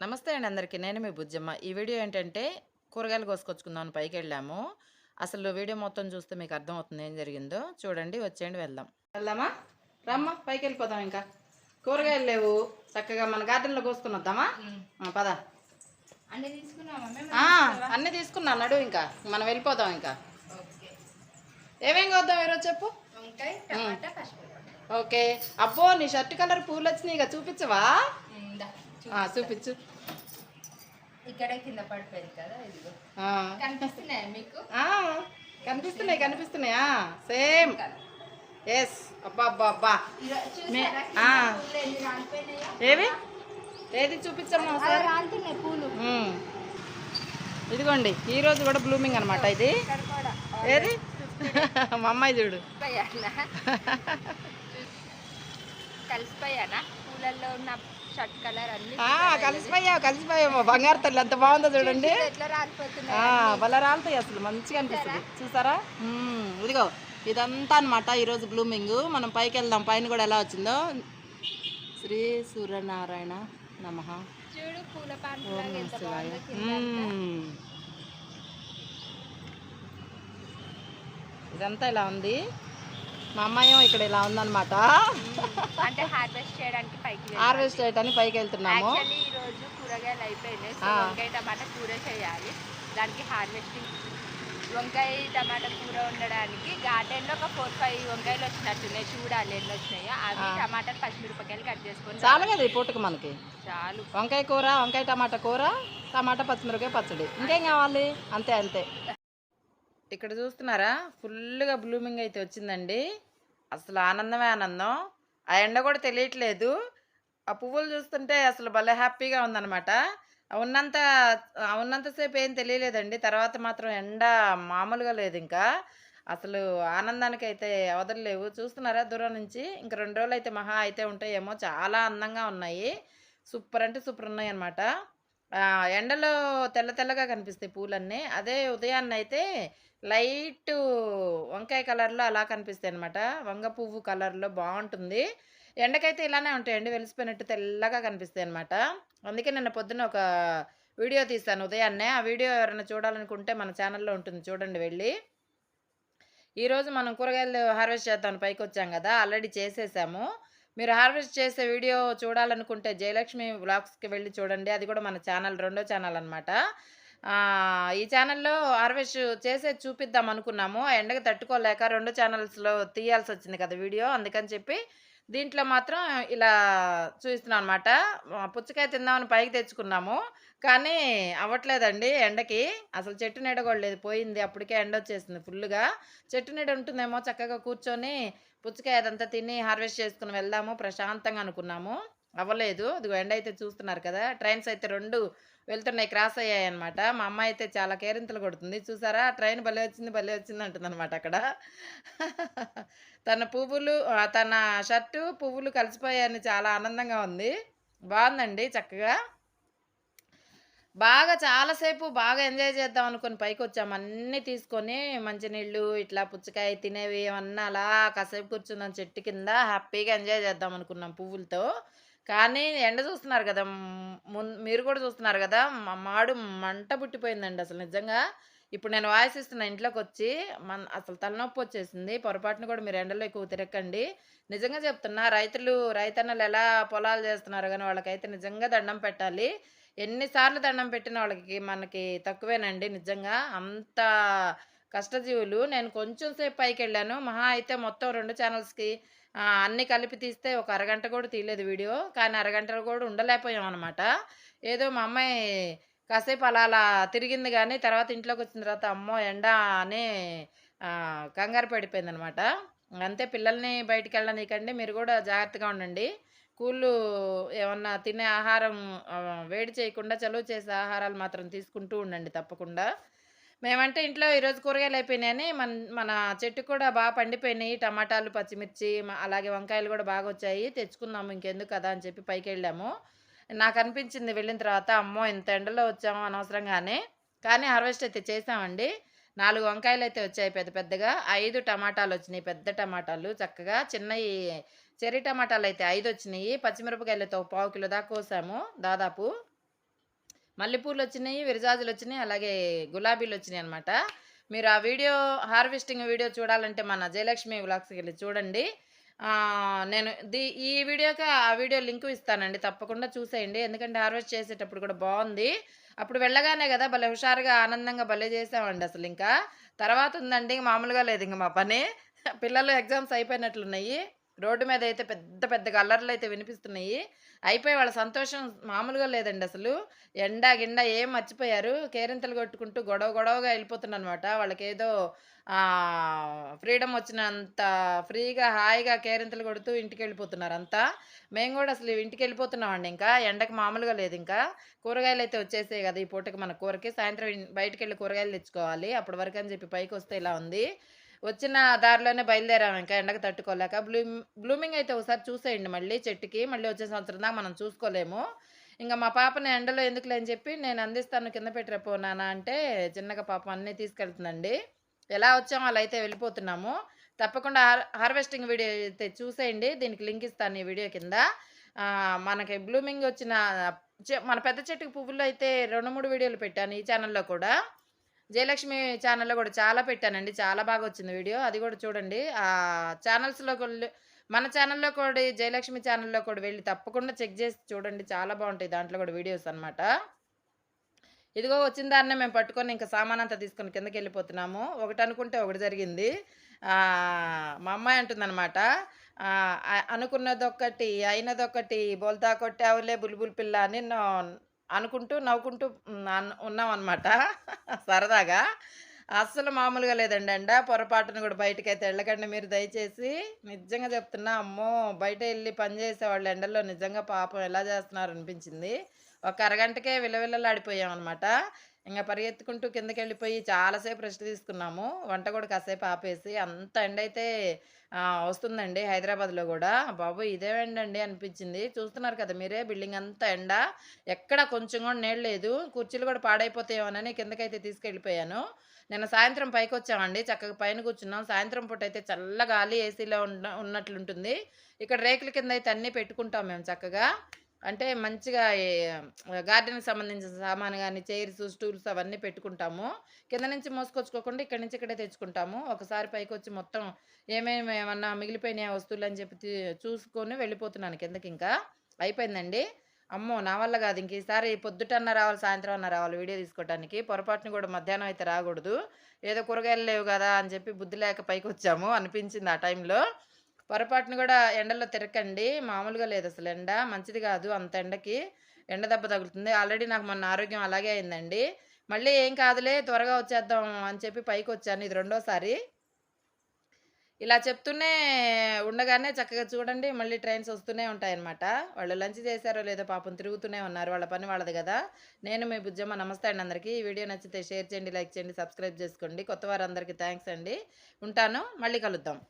నమస్తే అండి అందరికీ. నేను మీ బుజ్జమ్మ. ఈ వీడియో ఏంటంటే కూరగాయలు కోసుకొచ్చుకుందాం పైకి వెళ్ళాము అసలు వీడియో మొత్తం చూస్తే మీకు అర్థమవుతుంది ఏం జరిగిందో. చూడండి వచ్చేయండి వెళ్దాం. వెళ్దామా? రమ్మా పైకి వెళ్ళిపోదాం ఇంకా. కూరగాయలు లేవు. చక్కగా మన గార్డెన్లో కోసుకుని వద్దామా? పద. అన్ని తీసుకున్నా నడు ఇంకా. మనం వెళ్ళిపోదాం ఇంకా. ఏమేం కోద్దాం ఈరోజు చెప్పు? ఓకే. అబ్బో నీ షర్ట్ కలర్ పూలు వచ్చినాయి. ఇక చూపించవా? చూపించు. ఇక్కడ కింద పడిపోయింది కదా ఇదిగో. కనిపిస్తున్నాయా మీకు? ఆ, కనిపిస్తున్నాయి కనిపిస్తున్నాయా. సేమ్. ఎస్ అబ్బా అబ్బా అబ్బా? ఏవి? ఏది చూపించమ్మా పూలు. ఇదిగోండి ఈ రోజు కూడా బ్లూమింగ్ అనమాట ఇది. ఏది? మా అమ్మాయి చూడు. కలిసిపోయానా? పూలల్లో ఉన్న షర్ట్ కలర్ అన్ని కలిసిపోయావు కలిసిపోయావు. బంగారు తల్లి ఎంత బాగుందో చూడండి. భలే రాలుతాయి అసలు మంచిగా అనిపిస్తుంది. చూసారా? ఇదిగో ఇదంతా అనమాట ఈరోజు బ్లూమింగ్. మనం పైకి వెళ్దాం. పైన కూడా ఎలా వచ్చిందో? శ్రీ సూర్యనారాయణ నమ. ఇదంతా ఇలా ఉంది? మా అమ్మాయి ఇక్కడ ఇలా ఉందన్నమాట. అంటే హార్వెస్ట్ చేయడానికి పైకి. హార్వెస్ట్ చేయడానికి పైకి వెళ్తున్నాము. ఈ రోజు కూరగాయలు అయిపోయినాయి. సో. వంకాయ టమాటా కూర చేయాలి. దానికి హార్వెస్టింగ్ వంకాయ టమాటా కూర ఉండడానికి గార్డెన్లో ఒక ఫోర్ ఫైవ్ వంకాయలు వచ్చినట్టున్నాయి. చూడాలి ఎన్ని వచ్చినాయో. అవి. టమాటాలు పచ్చిమిరపకాయలు కట్ చేసుకొని చాలా కదా ఈ పూటకు మనకి. చాలు. వంకాయ కూర వంకాయ టమాటా కూర టమాటా పచ్చిమిరపకాయ పచ్చడి. ఇంకేం కావాలి? అంతే అంతే. ఇక్కడ చూస్తున్నారా? ఫుల్గా బ్లూమింగ్ అయితే వచ్చిందండి. అసలు ఆనందమే ఆనందం. ఆ ఎండ కూడా తెలియట్లేదు. ఆ పువ్వులు చూస్తుంటే అసలు భలే హ్యాపీగా ఉందన్నమాట. ఉన్నంత ఉన్నంతసేపు ఏం తెలియలేదండి. తర్వాత మాత్రం ఎండ మామూలుగా లేదు ఇంకా. అసలు ఆనందానికి అయితే అవదలేవు చూస్తున్నారా? దూరం నుంచి ఇంక రెండు రోజులు అయితే మహా అయితే ఉంటాయేమో. చాలా అందంగా ఉన్నాయి. సూపర్ అంటే సూపర్ ఉన్నాయి అనమాట ఎండలో తెల్ల తెల్లగా కనిపిస్తాయి పూలన్నీ. అదే ఉదయాన్నే అయితే లైట్ వంకాయ కలర్లో అలా కనిపిస్తాయి అనమాట వంగ పువ్వు కలర్లో బాగుంటుంది. ఎండకైతే ఇలానే ఉంటాయండి వెలిసిపోయినట్టు తెల్లగా కనిపిస్తాయి అనమాట అందుకే నిన్న పొద్దున్న ఒక వీడియో తీస్తాను ఉదయాన్నే. ఆ వీడియో ఎవరైనా చూడాలనుకుంటే మన ఛానల్లో ఉంటుంది చూడండి వెళ్ళి. ఈరోజు మనం కూరగాయలు హార్వెస్ట్ చేద్దాం పైకి వచ్చాం కదా ఆల్రెడీ చేసేసాము. మీరు హార్వెస్ట్ చేసే వీడియో చూడాలనుకుంటే జయలక్ష్మి బ్లాగ్స్కి వెళ్ళి చూడండి. అది కూడా మన ఛానల్ రెండో ఛానల్ అనమాట ఈ ఛానల్లో హార్వెస్ట్ చేసే చూపిద్దాం అనుకున్నాము. ఎండకు తట్టుకోలేక రెండు ఛానల్స్లో తీయాల్సి వచ్చింది కదా వీడియో. అందుకని చెప్పి దీంట్లో మాత్రం ఇలా చూస్తున్నాం అనమాట పుచ్చకాయ తిందామని పైకి తెచ్చుకున్నాము. కానీ అవ్వట్లేదండి ఎండకి. అసలు చెట్టు నీడ కూడా లేదు. పోయింది. అప్పటికే ఎండ వచ్చేసింది ఫుల్గా చెట్టు నీడ ఉంటుందేమో చక్కగా కూర్చొని పుచ్చకాయ అదంతా తిని హార్వెస్ట్ చేసుకుని వెళ్దాము. ప్రశాంతంగా అనుకున్నాము. అవ్వలేదు. ఇదిగో ఎండ అయితే చూస్తున్నారు కదా ట్రైన్స్ అయితే రెండు వెళ్తున్నాయి క్రాస్ అయ్యాయి అనమాట మా అమ్మ అయితే చాలా కేరింతలు కొడుతుంది. చూసారా? ట్రైన్ భలే వచ్చింది భలే వచ్చింది అంటుంది అనమాట అక్కడ. తన పువ్వులు తన షర్టు పువ్వులు కలిసిపోయాయని చాలా ఆనందంగా ఉంది. బాగుందండి చక్కగా. బాగా చాలాసేపు బాగా ఎంజాయ్ చేద్దాం అనుకుని పైకి వచ్చాము అన్నీ తీసుకొని మంచినీళ్ళు ఇట్లా పుచ్చకాయ తినేవి ఏమన్నా అలా కాసేపు కూర్చున్నాం చెట్టు కింద. హ్యాపీగా ఎంజాయ్ చేద్దాం అనుకున్నాం పువ్వులతో. కానీ ఎండ చూస్తున్నారు కదా మీరు కూడా చూస్తున్నారు కదా మా మాడు మంట పుట్టిపోయిందండి అసలు నిజంగా. ఇప్పుడు నేను వాయిస్ ఇస్తున్న ఇంట్లోకి వచ్చి మన అసలు తలనొప్పి వచ్చేసింది. పొరపాటున కూడా మీరు ఎండలో ఎక్కువ తిరగండి నిజంగా చెప్తున్నా రైతులు రైతన్నలు ఎలా పొలాలు చేస్తున్నారు కానీ వాళ్ళకైతే నిజంగా దండం పెట్టాలి. ఎన్నిసార్లు దండం పెట్టిన వాళ్ళకి మనకి తక్కువేనండి నిజంగా. అంత కష్టజీవులు. నేను కొంచెం సేపు పైకి వెళ్ళాను మహా అయితే మొత్తం రెండు ఛానల్స్కి అన్నీ కలిపి తీస్తే ఒక అరగంట కూడా తీయలేదు వీడియో. కానీ అరగంటలు కూడా ఉండలేకపోయాం అనమాట ఏదో మా అమ్మాయి కాసేపు అలా అలా తిరిగింది కానీ తర్వాత ఇంట్లోకి వచ్చిన తర్వాత అమ్మో ఎండ అని కంగారు పడిపోయింది అనమాట అంతే పిల్లల్ని బయటికి వెళ్ళనీకండి మీరు కూడా జాగ్రత్తగా ఉండండి. కూళ్ళు ఏమన్నా తినే ఆహారం వేడి చేయకుండా చలువ చేసే ఆహారాలు మాత్రం తీసుకుంటూ ఉండండి తప్పకుండా. మేమంటే ఇంట్లో ఈరోజు కూరగాయలు అయిపోయినాయని మన మన చెట్టు కూడా బాగా పండిపోయినాయి. టమాటాలు పచ్చిమిర్చి అలాగే వంకాయలు కూడా బాగా వచ్చాయి. తెచ్చుకుందాము ఇంకెందుకు కదా అని చెప్పి పైకి వెళ్ళాము. నాకు అనిపించింది వెళ్ళిన తర్వాత అమ్మో ఇంత ఎండలో వచ్చాము అనవసరంగానే. కానీ హార్వెస్ట్ అయితే చేసామండి. నాలుగు వంకాయలు అయితే వచ్చాయి పెద్ద పెద్దగా. ఐదు టమాటాలు వచ్చినాయి పెద్ద టమాటాలు చక్కగా. చిన్నవి చెర్రీ టమాటాలు అయితే ఐదు వచ్చినాయి. పచ్చిమిరపకాయలతో పావు కిలో దాకా కోసాము దాదాపు. మల్లెపూలు వచ్చినాయి విరజాజులు వచ్చినాయి అలాగే గులాబీలు వచ్చినాయి అనమాట మీరు ఆ వీడియో హార్వెస్టింగ్ వీడియో చూడాలంటే మన జయలక్ష్మి వ్లాగ్స్కి వెళ్ళి చూడండి. నేను ది ఈ వీడియోకి ఆ వీడియో లింక్ ఇస్తానండి. తప్పకుండా చూసేయండి. ఎందుకంటే హార్వెస్ట్ చేసేటప్పుడు కూడా బాగుంది. అప్పుడు వెళ్ళగానే కదా భలే హుషారుగా ఆనందంగా భలే చేసామండి అసలు ఇంకా. తర్వాత ఉందండి మామూలుగా లేదు ఇంక మా పని. పిల్లలు ఎగ్జామ్స్ అయిపోయినట్లున్నాయి. రోడ్డు మీద అయితే పెద్ద పెద్ద కలర్లు అయితే వినిపిస్తున్నాయి. అయిపోయి వాళ్ళ సంతోషం మామూలుగా లేదండి అసలు. ఎండా గిండ ఏం మర్చిపోయారు. కేరింతలు కొట్టుకుంటూ గొడవ గొడవగా వెళ్ళిపోతుందనమాట వాళ్ళకి ఏదో ఫ్రీడమ్ వచ్చినంత ఫ్రీగా హాయిగా కేరింతలు కొడుతూ ఇంటికి వెళ్ళిపోతున్నారు అంతా మేము కూడా అసలు ఇంటికి వెళ్ళిపోతున్నామండి ఇంకా. ఎండకు మామూలుగా లేదు ఇంకా. కూరగాయలు అయితే వచ్చేసాయి కదా ఈ పూటకి మన కూరకి. సాయంత్రం బయటకు వెళ్ళి కూరగాయలు తెచ్చుకోవాలి. అప్పటి వరకు అని చెప్పి పైకి వస్తే ఇలా ఉంది. వచ్చిన దారిలోనే బయలుదేరాము ఇంకా ఎండకు తట్టుకోలేక. బ్లూమ్ బ్లూమింగ్ అయితే ఒకసారి చూసేయండి మళ్ళీ చెట్టుకి. మళ్ళీ వచ్చే సంవత్సరం దాకా మనం చూసుకోలేము. ఇంకా మా పాపని ఎండలో ఎందుకులే అని చెప్పి నేను అందిస్తాను కింద పెట్టిరపో నాన్న అంటే చిన్నగా పాపం అన్నీ తీసుకెళ్తుందండి. ఎలా వచ్చామో అలా అయితే వెళ్ళిపోతున్నాము. తప్పకుండా హార్ హార్వెస్టింగ్ వీడియో అయితే చూసేయండి. దీనికి లింక్ ఇస్తాను ఈ వీడియో కింద. మనకి బ్లూమింగ్ వచ్చిన చె- మన పెద్ద చెట్టుకి పువ్వులు అయితే రెండు మూడు వీడియోలు పెట్టాను ఈ ఛానల్లో కూడా. జయలక్ష్మి ఛానల్లో కూడా చాలా పెట్టానండి. చాలా బాగా వచ్చింది వీడియో. అది కూడా చూడండి. ఆ ఛానల్స్లో కూడా మన ఛానల్లో కూడా జయలక్ష్మి ఛానల్లో కూడా వెళ్ళి తప్పకుండా చెక్ చేసి చూడండి. చాలా బాగుంటాయి దాంట్లో కూడా వీడియోస్ అనమాట ఇదిగో వచ్చిన దాన్నే మేము పట్టుకొని ఇంకా సామాన్ అంతా తీసుకొని కిందకి వెళ్ళిపోతున్నాము. ఒకటి అనుకుంటే ఒకటి జరిగింది. మా అమ్మాయి అంటుందన్నమాట. అనుకున్నదొక్కటి అయినదొక్కటి బోల్తా కొట్టావులే బుల్బుల్ పిల్ల అని నా- అనుకుంటూ నవ్వుకుంటూ ఉన్నాం అనమాట సరదాగా. అస్సలు మామూలుగా లేదండి ఎండ పొరపాటును కూడా బయటకు అయితే వెళ్ళకండి మీరు దయచేసి. నిజంగా చెప్తున్నా అమ్మో బయట వెళ్ళి పని ఎండల్లో ఎండలో నిజంగా పాపం ఎలా చేస్తున్నారు అనిపించింది. ఒక అరగంటకే విలవిల్లలాడిపోయాం అనమాట ఇంకా పరిగెత్తుకుంటూ కిందకి వెళ్ళిపోయి చాలాసేపు రెస్ట్ తీసుకున్నాము. వంట కూడా కాసేపు ఆపేసి అంత ఎండ అయితే వస్తుందండి హైదరాబాద్లో కూడా. బాబు ఇదే ఎండ అండి అనిపించింది. చూస్తున్నారు కదా మీరే బిల్డింగ్ అంతా ఎండ. ఎక్కడ కొంచెం కూడా నీళ్ళు లేదు. కుర్చీలు కూడా పాడైపోతాయేమోనని కిందకైతే తీసుకెళ్ళిపోయాను. నిన్న సాయంత్రం పైకి వచ్చామండి. చక్కగా పైన కూర్చున్నాం. సాయంత్రం పూట అయితే చల్ల గాలి ఏసీలో ఉన్న ఉన్నట్లుంటుంది. ఇక్కడ రేకుల కింద అయితే అన్నీ పెట్టుకుంటాం మేము చక్కగా. అంటే మంచిగా గార్డెన్కి సంబంధించిన సామాన్ కానీ చైర్స్ స్టూల్స్ అవన్నీ పెట్టుకుంటాము. కింద నుంచి మోసుకొచ్చుకోకుండా ఇక్కడ నుంచి ఇక్కడే తెచ్చుకుంటాము. ఒకసారి పైకి వచ్చి మొత్తం ఏమేమి ఏమన్నా మిగిలిపోయిన వస్తువులు అని చెప్పి చూసుకొని వెళ్ళిపోతున్నాను కిందకి ఇంకా అయిపోయిందండి. అమ్మో! నా వల్ల కాదు. ఇంక ఈసారి పొద్దుటన్నా రావాలి సాయంత్రం అన్న రావాలి వీడియో తీసుకోవడానికి పొరపాటుని కూడా మధ్యాహ్నం అయితే రాకూడదు. ఏదో కూరగాయలు లేవు కదా అని చెప్పి బుద్ధి లేక పైకి వచ్చాము అనిపించింది ఆ టైంలో. పొరపాటును కూడా ఎండలో తిరగండి మామూలుగా లేదు అసలు ఎండ. మంచిది కాదు అంత ఎండకి. ఎండ దెబ్బ తగులుతుంది. ఆల్రెడీ నాకు మొన్న ఆరోగ్యం అలాగే అయిందండి. మళ్ళీ ఏం కాదులే త్వరగా వచ్చేద్దాం అని చెప్పి పైకి వచ్చాను ఇది రెండోసారి. ఇలా చెప్తూనే ఉండగానే చక్కగా చూడండి మళ్ళీ ట్రైన్స్ వస్తూనే ఉంటాయన్నమాట. వాళ్ళు లంచ్ చేశారో లేదో పాపం తిరుగుతూనే ఉన్నారు. వాళ్ళ పని వాళ్ళది కదా. నేను మీ బుజ్జమ్మ నమస్తే అండి అందరికీ. ఈ వీడియో నచ్చితే షేర్ చేయండి లైక్ చేయండి సబ్స్క్రైబ్ చేసుకోండి. కొత్త వారందరికీ థ్యాంక్స్ అండి. ఉంటాను. మళ్ళీ కలుద్దాం.